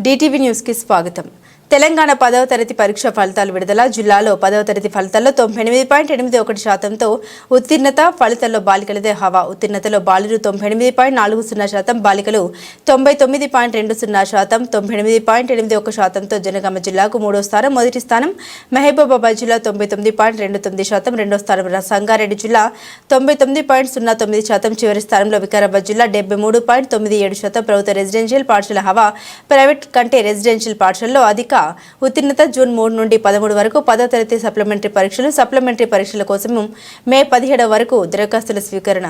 DTV న్యూస్కి స్వాగతం తెలంగాణ పదవ తరగతి పరీక్ష ఫలితాలు విడుదల జిల్లాలో పదవ తరగతి ఫలితాల్లో తొంభై ఎనిమిది పాయింట్ ఎనిమిది ఒకటి శాతంతో ఉత్తీర్ణత ఫలితాల్లో బాలికలదే హవా. ఉత్తీర్ణతలో బాలురు తొంభై ఎనిమిది పాయింట్ నాలుగు సున్నా శాతం బాలికలు తొంభై తొమ్మిది పాయింట్ రెండు సున్నా శాతం తొంభై ఎనిమిది పాయింట్ ఎనిమిది ఒక శాతంతో జనగామ జిల్లాకు మూడో స్థానం మొదటి స్థానం మహబూబాబాద్ జిల్లా తొంభై తొమ్మిది పాయింట్ రెండు తొమ్మిది శాతం రెండో స్థానం సంగారెడ్డి జిల్లా తొంభై తొమ్మిది పాయింట్ సున్నా తొమ్మిది శాతం చివరి స్థానంలో వికారాబాద్ జిల్లా డెబ్బై మూడు పాయింట్ తొమ్మిది ఏడు శాతం ప్రభుత్వ రెసిడెన్షియల్ పాఠశాల హవా ప్రైవేట్ కంటే రెసిడెన్షియల్ పాఠశాలలో అధిక ఉత్తీర్ణత జూన్ మూడు నుండి పదమూడు వరకు పదో తరగతి సప్లిమెంటరీ పరీక్షలు సప్లిమెంటరీ పరీక్షల కోసం మే పదిహేడవ వరకు దరఖాస్తుల స్వీకరణ.